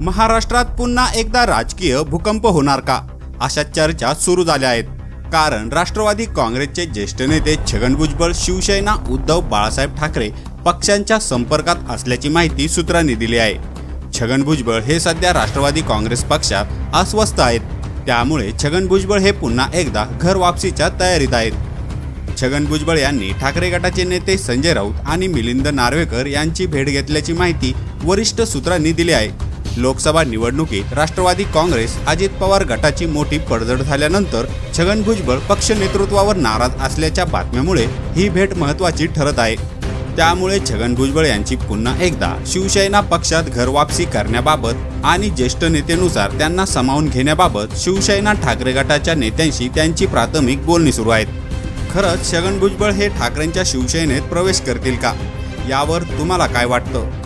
महाराष्ट्रात पुन्हा एकदा राजकीय भूकंप होणार का? अशा चर्चा सुरू झाल्या आहेत. कारण राष्ट्रवादी काँग्रेसचे ज्येष्ठ नेते छगन भुजबळ शिवसेना उद्धव बाळासाहेब ठाकरे पक्षांच्या संपर्कात असल्याची माहिती सूत्रांनी दिली आहे. छगन भुजबळ हे सध्या राष्ट्रवादी काँग्रेस पक्षात अस्वस्थ आहेत. त्यामुळे छगन भुजबळ हे पुन्हा एकदा घर वापसीच्या तयारीत आहेत. छगन भुजबळ यांनी ठाकरे गटाचे नेते संजय राऊत आणि मिलिंद नार्वेकर यांची भेट घेतल्याची माहिती वरिष्ठ सूत्रांनी दिली आहे. लोकसभा निवडणुकीत राष्ट्रवादी काँग्रेस अजित पवार गटाची मोठी पडझड झाल्यानंतर छगन भुजबळ पक्ष नेतृत्वावर नाराज असल्याच्या बातम्यामुळे ही भेट महत्त्वाची ठरत आहे. त्यामुळे छगन भुजबळ यांची पुन्हा एकदा शिवसेना पक्षात घरवापसी करण्याबाबत आणि ज्येष्ठ नेतेनुसार त्यांना सामावून घेण्याबाबत शिवसेना ठाकरे गटाच्या नेत्यांशी त्यांची प्राथमिक बोलणी सुरू आहेत. खरंच छगन भुजबळ हे ठाकरेंच्या शिवसेनेत प्रवेश करतील का? यावर तुम्हाला काय वाटतं?